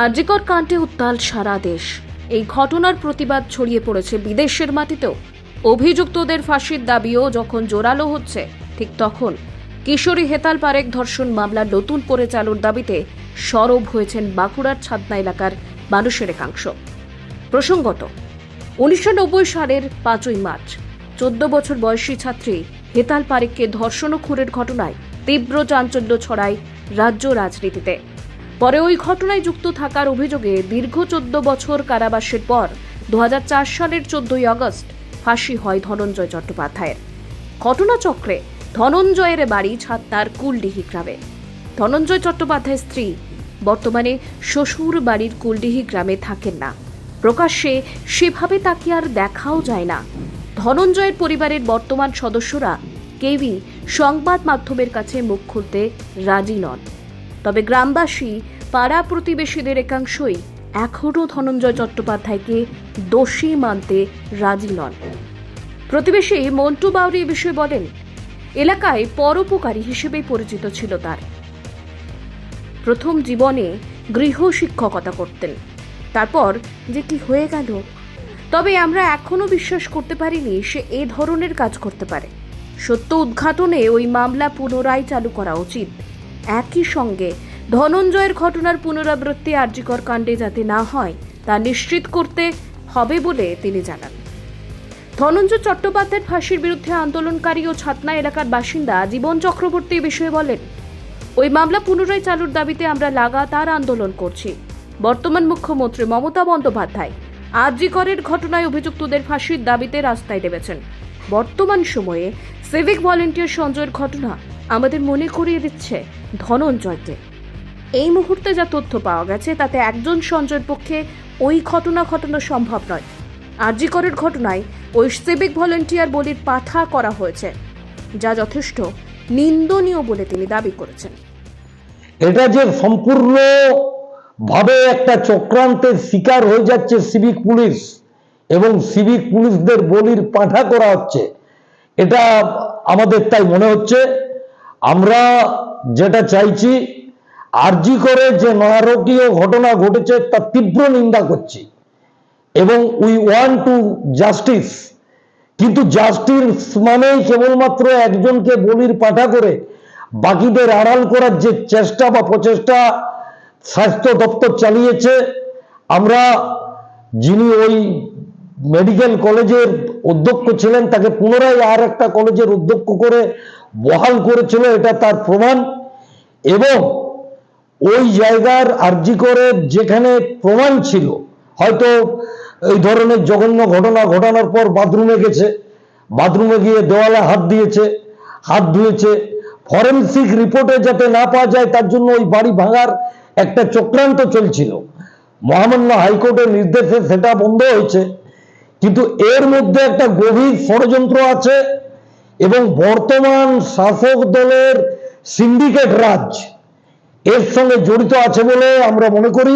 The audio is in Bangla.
আরজিকর কাণ্ডে উত্তাল সারা দেশ। এই ঘটনার প্রতিবাদ ছড়িয়ে পড়েছে বিদেশের মাটিতেও। অভিযুক্তদের ফাঁসির দাবিও যখন জোরালো হচ্ছে, ঠিক তখন কিশোরী হেতাল পারেক ধর্ষণ মামলা নতুন করে চালুর দাবিতে সরব হয়েছেন বাঁকুড়ার ছাদনা এলাকার মানুষের একাংশ। প্রসঙ্গত, উনিশশো নব্বই সালের পাঁচই মার্চ, চোদ্দ বছর বয়সী ছাত্রী হেতাল পারেককে ধর্ষণ ও খুনের ঘটনায় তীব্র চাঞ্চল্য ছড়ায় রাজ্য রাজনীতিতে। পরে ওই ঘটনায় যুক্ত থাকার অভিযোগে দীর্ঘ চোদ্দ বছর কারাবাসের পর দুহাজার চার সালের চোদ্দই আগস্ট ফাঁসি হয় ধনঞ্জয় চট্টোপাধ্যায়ের। ঘটনাচক্রে ধনঞ্জয়ের বাড়ি ছাত্তার কুলডিহি গ্রামে। ধনঞ্জয় চট্টোপাধ্যায়ের স্ত্রী বর্তমানে শ্বশুর বাড়ির কুলডিহি গ্রামে থাকেন না। প্রকাশ্যে সেভাবে তাকে আর দেখাও যায় না। ধনঞ্জয়ের পরিবারের বর্তমান সদস্যরা কেউই সংবাদ মাধ্যমের কাছে মুখ খুলতে রাজি নন। তবে গ্রামবাসী পাড়া প্রতিবেশীদের একাংশই এখনও ধনঞ্জয় চট্টোপাধ্যায়কে দোষী মানতে রাজি নন। প্রতিবেশী মন্টু বাউরি এ বিষয়ে বলেন, এলাকায় পরোপকারী হিসেবে পরিচিত ছিল তার। প্রথম জীবনে গৃহ শিক্ষকতা করতেন। তারপর যে কি হয়ে গেল? তবে আমরা এখনও বিশ্বাস করতে পারিনি সে এ ধরনের কাজ করতে পারে। সত্য উদ্ঘাটনে ওই মামলা পুনরায় চালু করা উচিত। একই সঙ্গে ধনঞ্জয়ের ঘটনার পুনরাবৃত্তি আর্যিকর কাণ্ডে যাতে না হয়, তা নিশ্চিত করতে হবে বলে তিনি জানান। ধনঞ্জয় চট্টোপাধ্যায়ের ফাঁসির বিরুদ্ধে আন্দোলনকারী ও ছাতনা এলাকার বাসিন্দা জীবন চক্রবর্তী বিষয়ে বলেন, ওই মামলা পুনরায় চালুর দাবিতে আমরা লাগাতার আন্দোলন করছি। বর্তমান মুখ্যমন্ত্রী মমতা বন্দ্যোপাধ্যায় আরজিকরের ঘটনায় অভিযুক্তদের ফাঁসির দাবিতে রাস্তায় নেমেছেন। বর্তমান সময়ে সিভিক ভলেন্টিয়ার সঞ্জয়ের ঘটনা আমাদের মনে করিয়ে দিচ্ছে ধনঞ্জয়কে। এই মুহূর্তে যা তথ্য পাওয়া গেছে, তাতে একজন সঞ্জয়ের পক্ষে ওই ঘটনা ঘটানো সম্ভব নয়। আরজিকরের ঘটনায় ওই সিভিক ভলেন্টিয়ার বলির পাঠা করা হয়েছে, যা যথেষ্ট নিন্দনীয় বলে তিনি দাবি করেছেন। এটা যে সম্পূর্ণ ভাবে একটা চক্রান্তের শিকার হয়ে যাচ্ছে সিভিক পুলিশ এবং সিভিক পুলিশদের বলির পাঠা করা হচ্ছে, এটা আমাদের তাই মনে হচ্ছে। আমরা যেটা চাইছি আরজি করে যে নারকীয় ঘটনা ঘটেছে তার তীব্র নিন্দা করছি। এবং উই ওয়ান্ট টু জাস্টিস কিন্তু জাস্টিস মানেই কেবলমাত্র একজনকে বলির পাঠা করে বাকিদের আড়াল করার যে চেষ্টা বা প্রচেষ্টা স্বাস্থ্য দপ্তর চালিয়েছে, আমরা যিনি ওই মেডিকেল কলেজের অধ্যক্ষ ছিলেন, তাকে পুনরায় আর একটা কলেজের অধ্যক্ষ করে বহাল করেছিল, এটা তার প্রমাণ। এবং ওই জায়গার আর্জি করে যেখানে প্রমাণ ছিল, হয়তো এই ধরনের জঘন্য ঘটনা ঘটানোর পর বাথরুমে গেছে, বাথরুমে গিয়ে দেওয়ালে হাত দিয়েছে, হাত ধুয়েছে, ফরেন্সিক রিপোর্টে যাতে না পাওয়া যায় তার জন্য ওই বাড়ি ভাঙার একটা চক্রান্ত চলছিল। মহামান্য হাইকোর্টের নির্দেশে সেটা বন্ধ হয়েছে, কিন্তু এর মধ্যে একটা গভীর ষড়যন্ত্র আছে এবং বর্তমান শাসক দলের সিন্ডিকেট রাজ এর সঙ্গে জড়িত আছে বলে আমরা মনে করি।